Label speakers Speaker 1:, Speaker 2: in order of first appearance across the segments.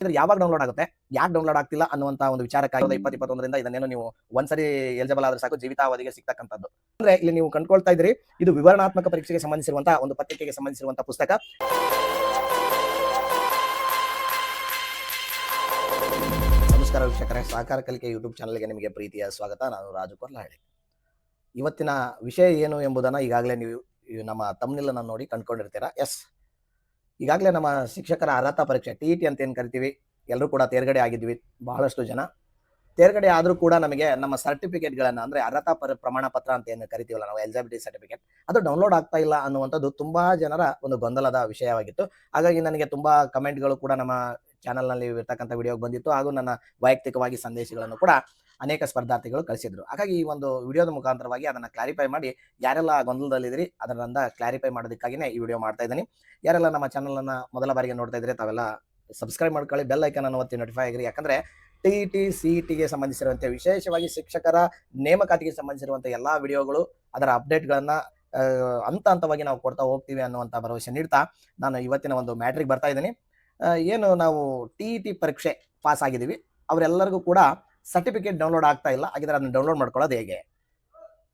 Speaker 1: ಇದ್ರೆ ಯಾವಾಗ ಡೌನ್ಲೋಡ್ ಆಗುತ್ತೆ ಯಾಕೆ ಡೌನ್ಲೋಡ್ ಆಗ್ತಿಲ್ಲ ಅನ್ನುವಂತ ಒಂದು ವಿಚಾರಕ್ಕಾಗಿ ಇಪ್ಪತ್ತು ಇಪ್ಪತ್ತೊಂದರಿಂದ ಇದನ್ನೇನು ನೀವು ಒಂದ್ಸರಿ ಎಲಿಜಿಬಲ್ ಆದ್ರೆ ಸಾಕು ಜೀವಿತಾವಧಿಗೆ ಸಿಗ್ತಕ್ಕಂಥದ್ದು. ಅಂದ್ರೆ ಇಲ್ಲಿ ನೀವು ಕಂಡ್ಕೊಳ್ತಾ ಇದ್ರಿ ಇದು ವಿವರಣಾತ್ಮಕ ಪರೀಕ್ಷೆಗೆ ಸಂಬಂಧಿಸಿರುವಂತಹ ಒಂದು ಪತ್ರಿಕೆಗೆ ಸಂಬಂಧಿಸಿರುವಂತಹ ಪುಸ್ತಕ. ನಮಸ್ಕಾರ ವೀಕ್ಷಕರೇ ಸಹಕಾರ ಕಲಿಕೆ ಯೂಟ್ಯೂಬ್ ಚಾನಲ್ಗೆ ನಿಮಗೆ ಪ್ರೀತಿಯ ಸ್ವಾಗತ. ನಾನು ರಾಜು ಕೊರ್ಲಹಳ್ಳಿ. ಇವತ್ತಿನ ವಿಷಯ ಏನು ಎಂಬುದನ್ನು ಈಗಾಗಲೇ ನೀವು ನಮ್ಮ ತಮ್ಮನಿಲ್ಲನ್ನು ನೋಡಿ ಕಂಡ್ಕೊಂಡಿರ್ತೀರಾ? ಎಸ್ ಈಗಾಗಲೇ ನಮ್ಮ ಶಿಕ್ಷಕರ ಅರ್ಹತಾ ಪರೀಕ್ಷೆ, ಟಿ ಇ ಟಿ ಅಂತ ಏನು ಕರಿತೀವಿ? ಎಲ್ಲರೂ ಕೂಡ ತೇರ್ಗಡೆ ಆಗಿದ್ವಿ ಬಹಳಷ್ಟು ಜನ. ತೇರ್ಗಡೆ ಆದರೂ ಕೂಡ ನಮಗೆ ನಮ್ಮ ಸರ್ಟಿಫಿಕೇಟ್ಗಳನ್ನು ಅಂದರೆ ಅರ್ಹತಾ ಪರ ಪ್ರಮಾಣ ಪತ್ರ ಅಂತ ಏನು ಕರಿತೀವಲ್ಲ ನಾವು ಎಲಿಜಿಬಿಲಿಟಿ ಸರ್ಟಿಫಿಕೇಟ್ ಅದು ಡೌನ್ಲೋಡ್ ಆಗ್ತಾ ಇಲ್ಲ ಅನ್ನುವಂಥದ್ದು ತುಂಬ ಜನರ ಒಂದು ಗೊಂದಲದ ವಿಷಯವಾಗಿತ್ತು. ಹಾಗಾಗಿ ನನಗೆ ತುಂಬ ಕಮೆಂಟ್ಗಳು ಕೂಡ ನಮ್ಮ ಚಾನಲ್ನಲ್ಲಿ ಇರ್ತಕ್ಕಂಥ ವಿಡಿಯೋಗೆ ಬಂದಿತ್ತು. ಹಾಗೂ ನನ್ನ ವೈಯಕ್ತಿಕವಾಗಿ ಸಂದೇಶಗಳನ್ನು ಕೂಡ ಅನೇಕ ಸ್ಪರ್ಧಾರ್ಥಿಗಳು ಕಳಿಸಿದ್ರು. ಹಾಗಾಗಿ ಈ ಒಂದು ವಿಡಿಯೋದ ಮುಖಾಂತರವಾಗಿ ಅದನ್ನ ಕ್ಲಾರಿಫೈ ಮಾಡಿ, ಯಾರೆಲ್ಲ ಗೊಂದಲದಲ್ಲಿದ್ದೀರಿ ಅದರಿಂದ ಕ್ಲಾರಿಫೈ ಮಾಡೋದಕ್ಕಾಗಿನೇ ಈ ವಿಡಿಯೋ ಮಾಡ್ತಾ ಇದ್ದೀನಿ. ಯಾರೆಲ್ಲ ನಮ್ಮ ಚಾನಲ್ ಅನ್ನ ಮೊದಲ ಬಾರಿಗೆ ನೋಡ್ತಾ ಇದ್ರೆ ತಾವೆಲ್ಲ ಸಬ್ಸ್ಕ್ರೈಬ್ ಮಾಡ್ಕೊಳ್ಳಿ ಬೆಲ್ ಐಕನ್ ಒತ್ತಿ ನೋಟಿಫೈ ಆಗಿರಿ. ಯಾಕಂದ್ರೆ ಟಿ ಟಿ ಸಿ ಟಿಗೆ ಸಂಬಂಧಿಸಿರುವಂತೆ, ವಿಶೇಷವಾಗಿ ಶಿಕ್ಷಕರ ನೇಮಕಾತಿಗೆ ಸಂಬಂಧಿಸಿರುವಂಥ ಎಲ್ಲಾ ವಿಡಿಯೋಗಳು ಅದರ ಅಪ್ಡೇಟ್ಗಳನ್ನ ಹಂತ ಹಂತವಾಗಿ ನಾವು ಕೊಡ್ತಾ ಹೋಗ್ತೀವಿ ಅನ್ನುವಂಥ ಭರವಸೆ ನೀಡ್ತಾ ನಾನು ಇವತ್ತಿನ ಒಂದು ಮ್ಯಾಟ್ರಿಕ್ ಬರ್ತಾ ಇದ್ದೀನಿ. ಏನು ನಾವು ಟಿ ಇ ಟಿ ಪರೀಕ್ಷೆ ಪಾಸ್ ಆಗಿದ್ದೀವಿ. ಅವರೆಲ್ಲರಿಗೂ ಕೂಡ ಸರ್ಟಿಫಿಕೇಟ್ ಡೌನ್ಲೋಡ್ ಆಗ್ತಾ ಇಲ್ಲ, ಹಾಗಿದ್ರೆ ಅದನ್ನು ಡೌನ್ಲೋಡ್ ಮಾಡ್ಕೊಳ್ಳೋದು ಹೇಗೆ?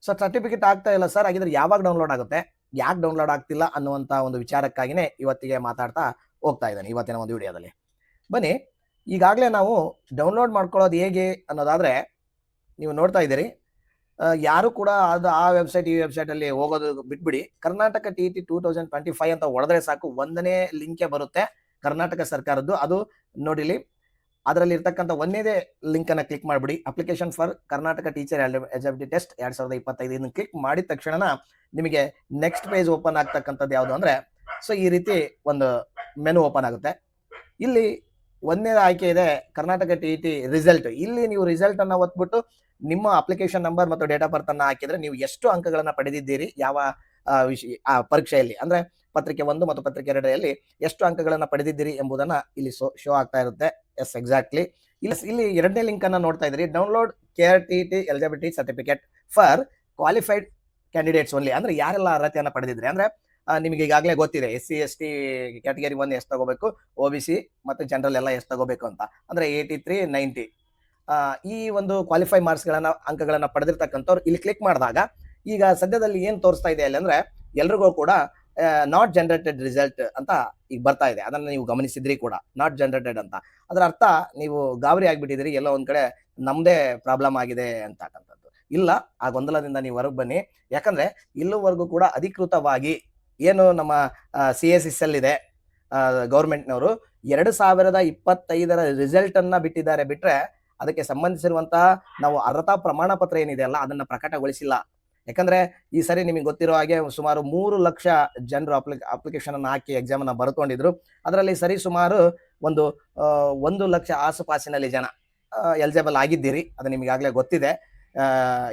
Speaker 1: ಸೊ ಸರ್ಟಿಫಿಕೇಟ್ ಆಗ್ತಾ ಇಲ್ಲ ಸರ್ ಹಾಗಿದ್ರೆ ಯಾವಾಗ ಡೌನ್ಲೋಡ್ ಆಗುತ್ತೆ? ಯಾಕೆ ಡೌನ್ಲೋಡ್ ಆಗ್ತಿಲ್ಲ ಅನ್ನುವಂಥ ಒಂದು ವಿಚಾರಕ್ಕಾಗಿನೇ ಇವತ್ತಿಗೆ ಮಾತಾಡ್ತಾ ಹೋಗ್ತಾ ಇದ್ದಾನೆ, ಇವತ್ತಿನ ಒಂದು ವಿಡಿಯೋದಲ್ಲಿ. ಬನ್ನಿ, ಈಗಾಗಲೇ ನಾವು ಡೌನ್ಲೋಡ್ ಮಾಡ್ಕೊಳ್ಳೋದು ಹೇಗೆ ಅನ್ನೋದಾದರೆ, ನೀವು ನೋಡ್ತಾ ಇದ್ದೀರಿ. ಯಾರು ಕೂಡ ಅದು ಆ ವೆಬ್ಸೈಟ್ ಈ ವೆಬ್ಸೈಟಲ್ಲಿ ಹೋಗೋದು ಬಿಟ್ಬಿಡಿ. Karnataka T T two thousand twenty five ಅಂತ ಹೊಡೆದ್ರೆ ಸಾಕು, ಒಂದನೇ ಲಿಂಕೆ ಬರುತ್ತೆ ಕರ್ನಾಟಕ ಸರ್ಕಾರದ್ದು. ಅದು ನೋಡಿಲಿ ಅದರಲ್ಲಿ ಇರ್ತಕ್ಕಂಥ ಒಂದೇದೇ ಲಿಂಕ್ ಅನ್ನ ಕ್ಲಿಕ್ ಮಾಡಿಬಿಡಿ. Application for Karnataka teacher eligibility test ಎರಡ್ ಸಾವಿರದ ಇಪ್ಪತ್ತೈದು ಇದನ್ನು ಕ್ಲಿಕ್ ಮಾಡಿದ ತಕ್ಷಣ ನಿಮಗೆ ನೆಕ್ಸ್ಟ್ ಪೇಜ್ ಓಪನ್ ಆಗ್ತಕ್ಕಂಥದ್ದು ಯಾವುದು ಅಂದ್ರೆ ಸೊ ಈ ರೀತಿ ಒಂದು ಮೆನು ಓಪನ್ ಆಗುತ್ತೆ. ಇಲ್ಲಿ ಒಂದನೇ ಆಯ್ಕೆ ಇದೆ ಕರ್ನಾಟಕ ಟಿ ಟಿ ರಿಸಲ್ಟ್ ಇಲ್ಲಿ ನೀವು ರಿಸಲ್ಟ್ ಅನ್ನ ಒತ್ಬಿಟ್ಟು ನಿಮ್ಮ ಅಪ್ಲಿಕೇಶನ್ ನಂಬರ್ ಮತ್ತು ಡೇಟ್ ಆಫ್ ಬರ್ತ್ ಅನ್ನ ಹಾಕಿದ್ರೆ ನೀವು ಎಷ್ಟು ಅಂಕಗಳನ್ನ ಪಡೆದಿದ್ದೀರಿ ಯಾವ ಆ, ಪರೀಕ್ಷೆಯಲ್ಲಿ. ಅಂದ್ರೆ ಪತ್ರಿಕೆ ಒಂದು ಮತ್ತು ಪತ್ರಿಕೆ ಎರಡರಲ್ಲಿ ಎಷ್ಟು ಅಂಕಗಳನ್ನ ಪಡೆದಿದ್ದೀರಿ ಎಂಬುದನ್ನ ಇಲ್ಲಿ ಶೋ ಆಗ್ತಾ ಇರುತ್ತೆ. ಎಸ್ ಎಕ್ಸಾಕ್ಟ್ಲಿ ಇಲ್ಲಿ ಇಲ್ಲಿ ಎರಡನೇ ಲಿಂಕ್ ಅನ್ನ ನೋಡ್ತಾ ಇದ್ರಿ. Download KAR T T eligibility certificate for qualified candidates only ಅಂದ್ರೆ ಯಾರೆಲ್ಲ ಅರ್ಹತೆಯನ್ನು ಪಡೆದಿದ್ರಿ? ಅಂದ್ರೆ ನಿಮಗೆ ಈಗಾಗಲೇ ಗೊತ್ತಿದೆ, S C, S T category one ಎಷ್ಟು ತಗೋಬೇಕು ಒ ಬಿ ಸಿ ಮತ್ತು ಜನರಲ್ ಎಲ್ಲ ಎಷ್ಟು ತಗೋಬೇಕು ಅಂತ. ಅಂದ್ರೆ ಏಯ್ಟಿ ತ್ರೀ ನೈಂಟಿ ಈ ಒಂದು ಕ್ವಾಲಿಫೈ ಮಾರ್ಕ್ಸ್ಗಳನ್ನು ಅಂಕಗಳನ್ನು ಪಡೆದಿರ್ತಕ್ಕಂಥವ್ರು ಇಲ್ಲಿ ಕ್ಲಿಕ್ ಮಾಡಿದಾಗ, ಈಗ ಸದ್ಯದಲ್ಲಿ ಏನು ತೋರಿಸ್ತಾ ಇದೆ ಅಲ್ಲಿ ಅಂದ್ರೆ, ಎಲ್ರಿಗೂ ಕೂಡ ನಾಟ್ ಜನರೇಟೆಡ್ ರಿಸಲ್ಟ್ ಅಂತ ಈಗ ಬರ್ತಾ ಇದೆ. ಅದನ್ನು ನೀವು ಗಮನಿಸಿದ್ರಿ ಕೂಡ. ನಾಟ್ ಜನರೇಟೆಡ್ ಅಂತ. ಅದರ ಅರ್ಥ ನೀವು ಗಾಬರಿ ಆಗಿಬಿಟ್ಟಿದ್ದೀರಿ. ಎಲ್ಲೋ ಒಂದು ಕಡೆ ನಮ್ಮದೇ ಪ್ರಾಬ್ಲಮ್ ಆಗಿದೆ ಅಂತಕ್ಕಂಥದ್ದು. ಇಲ್ಲ, ಆ ಗೊಂದಲದಿಂದ ನೀವು ಹೊರಗೆ ಬನ್ನಿ. ಯಾಕಂದರೆ ಇಲ್ಲಿವರೆಗೂ ಕೂಡ ಅಧಿಕೃತವಾಗಿ ಏನು ನಮ್ಮ ಸಿ ಎಸ್ ಎಸ್ ಎಲ್ ಇದೆ ಗೌರ್ಮೆಂಟ್ನವರು ಎರಡು ಸಾವಿರದ ಇಪ್ಪತ್ತೈದರ ರಿಸಲ್ಟನ್ನು ಬಿಟ್ಟಿದ್ದಾರೆ. ಬಿಟ್ಟರೆ ಅದಕ್ಕೆ ಸಂಬಂಧಿಸಿರುವಂತಹ ನಾವು ಅರ್ಹತಾ ಪ್ರಮಾಣ ಪತ್ರ ಏನಿದೆ ಅಲ್ಲ, ಅದನ್ನು ಪ್ರಕಟಗೊಳಿಸಿಲ್ಲ. ಯಾಕಂದ್ರೆ ಈ ಸರಿ ನಿಮಗೆ ಗೊತ್ತಿರೋ ಹಾಗೆ ಸುಮಾರು ಮೂರು ಲಕ್ಷ ಜನರು ಅಪ್ಲಿ ಅಪ್ಲಿಕೇಶನ್ ಅನ್ನು ಹಾಕಿ ಎಕ್ಸಾಮ್ ಅನ್ನ ಬರ್ಕೊಂಡಿದ್ರು. ಅದರಲ್ಲಿ ಸರಿ ಸುಮಾರು ಒಂದು ಒಂದು ಲಕ್ಷ ಆಸುಪಾಸಿನಲ್ಲಿ ಜನ ಎಲಿಜಿಬಲ್ ಆಗಿದ್ದೀರಿ. ಅದು ನಿಮಗಾಗಲೇ ಗೊತ್ತಿದೆ.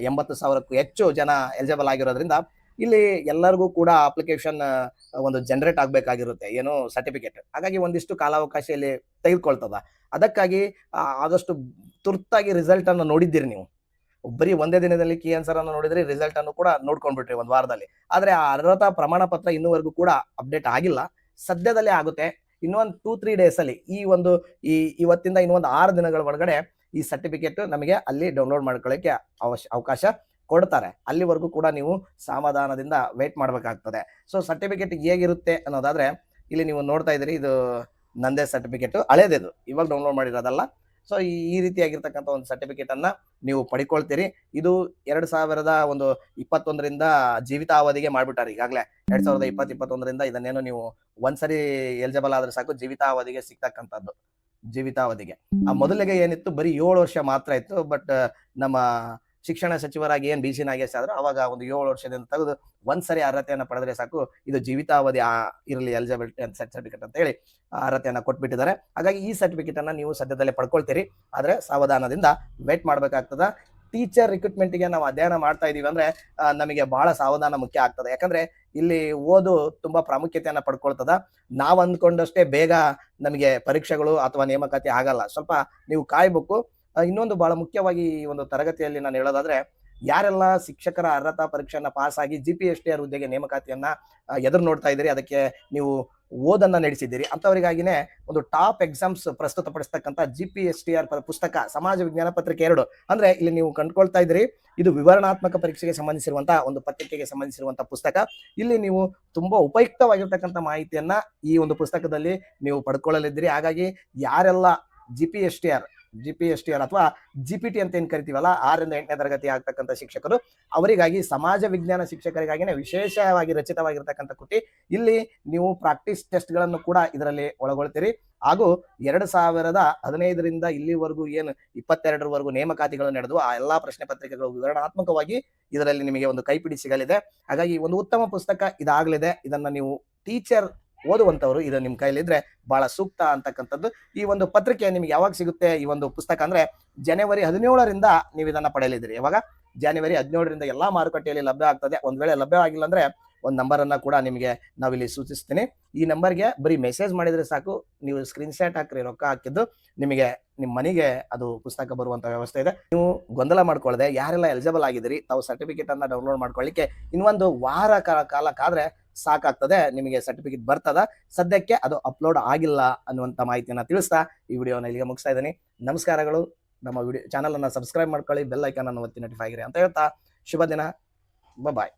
Speaker 1: ಎಂಬತ್ತು ಸಾವಿರಕ್ಕೂ ಹೆಚ್ಚು ಜನ ಎಲಿಜಿಬಲ್ ಆಗಿರೋದ್ರಿಂದ ಇಲ್ಲಿ ಎಲ್ಲರಿಗೂ ಕೂಡ ಅಪ್ಲಿಕೇಶನ್ ಒಂದು ಜನರೇಟ್ ಆಗಬೇಕಾಗಿರುತ್ತೆ. ಏನು ಸರ್ಟಿಫಿಕೇಟ್ ಹಾಗಾಗಿ ಒಂದಿಷ್ಟು ಕಾಲಾವಕಾಶ ಇಲ್ಲಿ ತೆಗೆದುಕೊಳ್ತದ. ಅದಕ್ಕಾಗಿ ಆದಷ್ಟು ತುರ್ತಾಗಿ ರಿಸಲ್ಟ್ ಅನ್ನು ನೋಡಿದ್ದೀರಿ ನೀವು. ಬರೀ ಒಂದೇ ದಿನದಲ್ಲಿ ಕಿ ಆನ್ಸರ್ ಅನ್ನು ನೋಡಿದ್ರೆ ರಿಸಲ್ಟ್ ಅನ್ನು ಕೂಡ ನೋಡ್ಕೊಂಡ್ಬಿಟ್ರಿ ಒಂದು ವಾರದಲ್ಲಿ. ಆದ್ರೆ ಆ ಅರ್ಹತಾ ಪ್ರಮಾಣ ಪತ್ರ ಇನ್ನೂವರೆಗೂ ಕೂಡ ಅಪ್ಡೇಟ್ ಆಗಿಲ್ಲ. ಸದ್ಯದಲ್ಲೇ ಆಗುತ್ತೆ. ಇನ್ನೊಂದು ಟೂ ತ್ರೀ ಡೇಸ್ ಅಲ್ಲಿ ಈ ಒಂದು ಈ ಇವತ್ತಿಂದ ಇನ್ನೊಂದು ಆರು ದಿನಗಳ ಒಳಗಡೆ ಈ ಸರ್ಟಿಫಿಕೇಟ್ ನಮಗೆ ಅಲ್ಲಿ ಡೌನ್ಲೋಡ್ ಮಾಡ್ಕೊಳ್ಳೋಕೆ ಅವಶ್ಯ, ಅವಕಾಶ ಕೊಡ್ತಾರೆ. ಅಲ್ಲಿವರೆಗೂ ಕೂಡ ನೀವು ಸಮಾಧಾನದಿಂದ ವೇಟ್ ಮಾಡಬೇಕಾಗ್ತದೆ. ಸೊ ಸರ್ಟಿಫಿಕೇಟ್ ಹೇಗಿರುತ್ತೆ ಅನ್ನೋದಾದ್ರೆ ಇಲ್ಲಿ ನೀವು ನೋಡ್ತಾ ಇದ್ದೀರಿ, ಇದು ನಂದೇ ಸರ್ಟಿಫಿಕೇಟ್ ಹಳೇದಿದು. ಇವಾಗ ಡೌನ್ಲೋಡ್ ಮಾಡಿರೋದಲ್ಲ. ಸೊ ಈ ರೀತಿಯಾಗಿರ್ತಕ್ಕಂಥ ಒಂದು ಸರ್ಟಿಫಿಕೇಟ್ ಅನ್ನ ನೀವು ಪಡ್ಕೊಳ್ತೀರಿ. ಇದು ಎರಡ್ ಸಾವಿರದ ಒಂದು ಇಪ್ಪತ್ತೊಂದರಿಂದ ಜೀವಿತಾವಧಿಗೆ ಮಾಡ್ಬಿಟ್ಟಾರೆ ಈಗಾಗಲೇ. ಎರಡ್ ಸಾವಿರದ ಇಪ್ಪತ್ತು ಇಪ್ಪತ್ತೊಂದರಿಂದ ಇದನ್ನೇನು ನೀವು ಒಂದ್ಸರಿ ಎಲಿಜಿಬಲ್ ಆದ್ರೆ ಸಾಕು ಜೀವಿತಾವಧಿಗೆ ಸಿಗ್ತಕ್ಕಂಥದ್ದು. ಜೀವಿತಾವಧಿಗೆ. ಆ ಮೊದಲಿಗೆ ಏನಿತ್ತು ಬರೀ ಏಳು ವರ್ಷ ಮಾತ್ರ ಇತ್ತು ಬಟ್ ನಮ್ಮ ಶಿಕ್ಷಣ ಸಚಿವರಾಗಿ ಏನ್ ಬಿ ಸಿ ನಾಗೇಶ್ ಆದ್ರು ಅವಾಗ ಒಂದು ಏಳು ವರ್ಷದಿಂದ ತೆಗೆದು ಒಂದ್ಸರಿ ಅರ್ಹತೆಯನ್ನು ಪಡೆದ್ರೆ ಸಾಕು. ಇದು ಜೀವಿತಾವಧಿ ಇರಲಿ ಎಲಿಜಿಬಿಲಿಟಿ ಅಂತ ಸರ್ಟಿಫಿಕೇಟ್ ಅಂತ ಹೇಳಿ ಅರ್ಹತೆಯನ್ನು ಕೊಟ್ಬಿಟ್ಟಿದ್ದಾರೆ. ಹಾಗಾಗಿ ಈ ಸರ್ಟಿಫಿಕೇಟ್ ಅನ್ನ ನೀವು ಸದ್ಯದಲ್ಲೇ ಪಡ್ಕೊಳ್ತೀರಿ. ಆದ್ರೆ ಸಾವಧಾನದಿಂದ ವೇಟ್ ಮಾಡ್ಬೇಕಾಗ್ತದ. ಟೀಚರ್ ರಿಕ್ರೂಟ್ಮೆಂಟ್ಗೆ ನಾವು ಅಧ್ಯಯನ ಮಾಡ್ತಾ ಇದೀವಿ ಅಂದ್ರೆ ನಮಗೆ ಬಹಳ ಸಾವಧಾನ ಮುಖ್ಯ ಆಗ್ತದೆ. ಯಾಕಂದ್ರೆ ಇಲ್ಲಿ ಓದು ತುಂಬಾ ಪ್ರಾಮುಖ್ಯತೆಯನ್ನ ಪಡ್ಕೊಳ್ತದ. ನಾವು ಅಂದ್ಕೊಂಡಷ್ಟೇ ಬೇಗ ನಮಗೆ ಪರೀಕ್ಷೆಗಳು ಅಥವಾ ನೇಮಕಾತಿ ಆಗಲ್ಲ. ಸ್ವಲ್ಪ ನೀವು ಕಾಯ್ಬೇಕು. ಇನ್ನೊಂದು ಬಹಳ ಮುಖ್ಯವಾಗಿ ಈ ಒಂದು ತರಗತಿಯಲ್ಲಿ ನಾನು ಹೇಳೋದಾದ್ರೆ, ಯಾರೆಲ್ಲ ಶಿಕ್ಷಕರ ಅರ್ಹತಾ ಪರೀಕ್ಷೆಯನ್ನ ಪಾಸ್ ಆಗಿ G P S T R ಹುದ್ದೆಗೆ ನೇಮಕಾತಿಯನ್ನ ಎದುರು ನೋಡ್ತಾ ಇದ್ದೀರಿ, ಅದಕ್ಕೆ ನೀವು ಓದನ್ನ ನಡೆಸಿದ್ದೀರಿ ಅಂತವರಿಗಾಗಿನೇ ಒಂದು top exams ಪ್ರಸ್ತುತಪಡಿಸ್ತಕ್ಕಂಥ G P S T R ಪುಸ್ತಕ, ಸಮಾಜ ವಿಜ್ಞಾನ ಪತ್ರಿಕೆ ಎರಡು. ಅಂದ್ರೆ ಇಲ್ಲಿ ನೀವು ಕಂಡುಕೊಳ್ತಾ ಇದ್ದೀರಿ, ಇದು ವಿವರಣಾತ್ಮಕ ಪರೀಕ್ಷೆಗೆ ಸಂಬಂಧಿಸಿರುವಂತಹ ಒಂದು ಪತ್ರಿಕೆಗೆ ಸಂಬಂಧಿಸಿರುವಂತಹ ಪುಸ್ತಕ. ಇಲ್ಲಿ ನೀವು ತುಂಬಾ ಉಪಯುಕ್ತವಾಗಿರ್ತಕ್ಕಂಥ ಮಾಹಿತಿಯನ್ನ ಈ ಒಂದು ಪುಸ್ತಕದಲ್ಲಿ ನೀವು ಪಡ್ಕೊಳ್ಳಲಿದ್ದೀರಿ. ಹಾಗಾಗಿ ಯಾರೆಲ್ಲ G P S T R G P S T R ಅಥವಾ ಜಿ ಪಿ ಟಿ ಅಂತ ಏನ್ ಕರಿತೀವಲ್ಲ, ಆರರಿಂದ ಎಂಟನೇ ತರಗತಿ ಆಗ್ತಕ್ಕಂಥ ಶಿಕ್ಷಕರು, ಅವರಿಗಾಗಿ ಸಮಾಜ ವಿಜ್ಞಾನ ಶಿಕ್ಷಕರಿಗಾಗಿನೇ ವಿಶೇಷವಾಗಿ ರಚಿತವಾಗಿರ್ತಕ್ಕಂಥ ಕೃತಿ ಇಲ್ಲಿ ನೀವು ಪ್ರಾಕ್ಟೀಸ್ ಟೆಸ್ಟ್ಗಳನ್ನು ಕೂಡ ಇದರಲ್ಲಿ ಒಳಗೊಳ್ತೀರಿ. ಹಾಗೂ ಎರಡು ಸಾವಿರದ ಹದಿನೈದರಿಂದ ಇಲ್ಲಿವರೆಗೂ ಏನು ಇಪ್ಪತ್ತೆರಡರವರೆಗೂ ನೇಮಕಾತಿಗಳು ನಡೆದು, ಆ ಎಲ್ಲಾ ಪ್ರಶ್ನೆ ಪತ್ರಿಕೆಗಳು ವಿವರಣಾತ್ಮಕವಾಗಿ ಇದರಲ್ಲಿ ನಿಮಗೆ ಒಂದು ಕೈಪಿಡಿ ಸಿಗಲಿದೆ. ಹಾಗಾಗಿ ಒಂದು ಉತ್ತಮ ಪುಸ್ತಕ ಇದಾಗಲಿದೆ. ಇದನ್ನ ನೀವು ಟೀಚರ್ ಓದುವಂತವರು ಇದು ನಿಮ್ಮ ಕೈಲಿದ್ರೆ ಬಹಳ ಸೂಕ್ತ ಅಂತಕ್ಕಂಥದ್ದು. ಈ ಒಂದು ಪತ್ರಿಕೆ ನಿಮ್ಗೆ ಯಾವಾಗ ಸಿಗುತ್ತೆ? ಈ ಒಂದು ಪುಸ್ತಕ ಅಂದ್ರೆ ಜನವರಿ ಹದಿನೇಳರಿಂದ ನೀವು ಇದನ್ನ ಪಡೆಯಲಿದ್ದೀರಿ. ಯಾವಾಗ? ಜನವರಿ ಹದಿನೇಳರಿಂದ ಎಲ್ಲಾ ಮಾರುಕಟ್ಟೆಯಲ್ಲಿ ಲಭ್ಯ ಆಗ್ತದೆ. ಒಂದ್ ವೇಳೆ ಲಭ್ಯ ಆಗಿಲ್ಲ ಅಂದ್ರೆ ಒಂದು ನಂಬರ್ ಅನ್ನ ಕೂಡ ನಿಮಗೆ ನಾವಿಲ್ಲಿ ಸೂಚಿಸ್ತೀನಿ. ಈ ನಂಬರ್ಗೆ ಬರೀ ಮೆಸೇಜ್ ಮಾಡಿದ್ರೆ ಸಾಕು. ನೀವು ಸ್ಕ್ರೀನ್ ಶಾಟ್ ಹಾಕ್ರಿ, ರೊಕ್ಕ ಹಾಕಿದ್ದು ನಿಮಗೆ ನಿಮ್ಮ ಮನೆಗೆ ಅದು ಪುಸ್ತಕ ಬರುವಂತ ವ್ಯವಸ್ಥೆ ಇದೆ. ನೀವು ಗೊಂದಲ ಮಾಡ್ಕೊಳ್ಳದೆ ಯಾರೆಲ್ಲ ಎಲಿಜಿಬಲ್ ಆಗಿದ್ದೀರಿ, ತಾವು ಸರ್ಟಿಫಿಕೇಟ್ ಅನ್ನ ಡೌನ್ಲೋಡ್ ಮಾಡ್ಕೊಳ್ಳಿಕ್ಕೆ ಇನ್ನೊಂದು ವಾರ ಕಾಲ ಕಾಲಕ್ಕಾದ್ರೆ ಸಾಕಾಗ್ತದೆ, ನಿಮಗೆ ಸರ್ಟಿಫಿಕೇಟ್ ಬರ್ತದ, ಸದ್ಯಕ್ಕೆ ಅದು ಅಪ್ಲೋಡ್ ಆಗಿಲ್ಲ ಅನ್ನುವಂಥ ಮಾಹಿತಿಯನ್ನ ತಿಳಿಸ್ತಾ ಈ ವಿಡಿಯೋನ ಇಲ್ಲಿಗೆ ಮುಗಿಸ್ತಾ ಇದ್ದೀನಿ. ನಮಸ್ಕಾರಗಳು. ನಮ್ಮ ವಿಡಿಯೋ ಚಾನಲನ್ನು ಸಬ್ಸ್ಕ್ರೈಬ್ ಮಾಡ್ಕೊಳ್ಳಿ ಬೆಲ್ ಐಕನ್ ಅನ್ನು ಒತ್ತಿ ನೋಟಿಫೈ ಆಗಿರಿ ಅಂತ ಹೇಳ್ತಾ, ಶುಭ ದಿನ. ಬಾಯ್